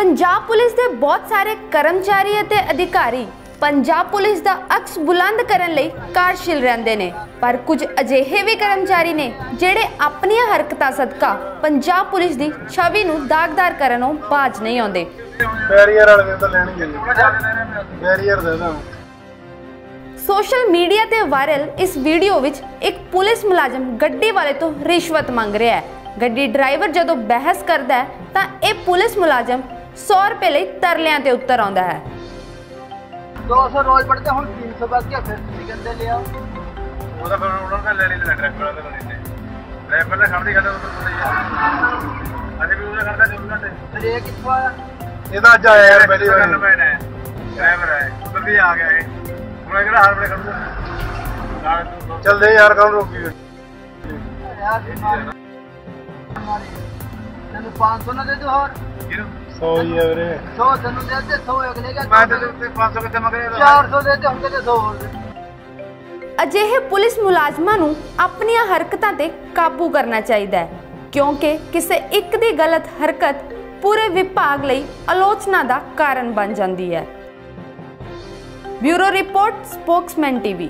Punjab police ਦੇ ਬਹੁਤ ਸਾਰੇ ਕਰਮਚਾਰੀ ਅਤੇ ਅਧਿਕਾਰੀ ਪੰਜਾਬ ਪੁਲਿਸ ਦਾ ਅਕਸ ਬੁਲੰਦ ਕਰਨ ਲਈ ਕਾਰਜਸ਼ੀਲ ਰਹਿੰਦੇ ਨੇ। ਪਰ ਕੁਝ ਅਜਿਹੇ ਵੀ ਕਰਮਚਾਰੀ ਨੇ ਜਿਹੜੇ ਆਪਣੀਆਂ ਹਰਕਤਾਂ ਸਦਕਾ ਪੰਜਾਬ ਪੁਲਿਸ ਦੀ ਛਵੀ ਨੂੰ ਦਾਗਦਾਰ ਕਰਨੋਂ ਬਾਜ ਨਹੀਂ ਆਉਂਦੇ। ਬੈਰੀਅਰ ਵਾਲੇ ਤਾਂ ਲੈਣੀ ਹੈ ਬੈਰੀਅਰ ਦੇ ਦਾਂ ਸੋਸ਼ਲ ਮੀਡੀਆ ਤੇ ਵਾਇਰਲ ਇਸ ਵੀਡੀਓ ਵਿੱਚ ਇੱਕ ਪੁਲਿਸ ਮੁਲਾਜ਼ਮ ਗੱਡੀ ਵਾਲੇ ਤੋਂ ਰਿਸ਼ਵਤ ਮੰਗ ਰਿਹਾ ਹੈ। ਗੱਡੀ ਡਰਾਈਵਰ ਜਦੋਂ ਬਹਿਸ ਕਰਦਾ ਹੈ ਤਾਂ ਇਹ ਪੁਲਿਸ ਮੁਲਾਜ਼ਮ 100 ਰੁਪਏ ਲਈ ਤਰਲਿਆਂ ਤੇ ਉੱਤਰ ਆਉਂਦਾ ਹੈ। 200 ਰੋਜ਼ ਪੜਦੇ ਹੁਣ 300 ਬਾਅਦ ਕੀ ਫਿਰ ਤੁਸੀਂ ਕਹਿੰਦੇ ਲਿਆ ਉਹਦਾ ਫਿਰ ਉਹਨਾਂ ਦਾ ਲੈਣੀ ਲੈਣਾ ਡਰਾਈਵਰ ਵਾਲਾ ਤਾਂ ਲੈਣੀ ਡਰਾਈਵਰ ਦਾ ਖੜਦੀ ਖੜਾ ਉਹ ਪਤਾ ਹੀ ਹੈ ਅਸੀਂ ਵੀ ਉਹਦਾ ਕਰਦਾ ਜੁੜ ਘੰਟੇ ਫਿਰ ਇਹ ਕਿੱਥੋਂ ਆਇਆ? ਇਹਦਾ ਅੱਜ ਆਇਆ ਯਾਰ ਪਹਿਲੀ ਵਾਰ। ਡਰਾਈਵਰ ਹੈ ਉਧਰ ਵੀ ਆ ਗਿਆ ਇਹ। ਹੁਣ ਕਿਹੜਾ ਹਾਰ ਬੜੇ ਕਰਦਾ ਚੱਲਦੇ ਯਾਰ ਕੌਣ ਰੋਕੀ ਯਾਰ ਜੀ ਮਾਰ ਮਾਰੀ ਤੈਨੂੰ 500 ਨਾ ਦੇ ਦੋ ਹੋਰ। 100 ਹੀ ਹੈ ਵੀਰੇ। 100 ਤੈਨੂੰ ਦੇ ਦੇ 100 ਅਗਲੇ ਦਾ ਮੈਂ ਤੇ ਉੱਤੇ 500 ਕਿੱਥੇ ਮੰਗ ਰਿਹਾ 400 ਦੇ ਦੇ ਹੁਣ ਕਿਤੇ 100 ਹੋਰ ਦੇ। ਅਜਿਹੇ ਪੁਲਿਸ ਮੁਲਾਜ਼ਮਾਂ ਨੂੰ ਆਪਣੀਆਂ ਹਰਕਤਾਂ ਤੇ ਕਾਬੂ ਕਰਨਾ ਚਾਹੀਦਾ ਹੈ ਕਿਉਂਕਿ ਕਿਸੇ ਇੱਕ ਦੀ ਗਲਤ ਹਰਕਤ ਪੂਰੇ ਵਿਭਾਗ ਲਈ ਆਲੋਚਨਾ ਦਾ ਕਾਰਨ ਬਣ ਜਾਂਦੀ ਹੈ। Bureau report Spokesman TV.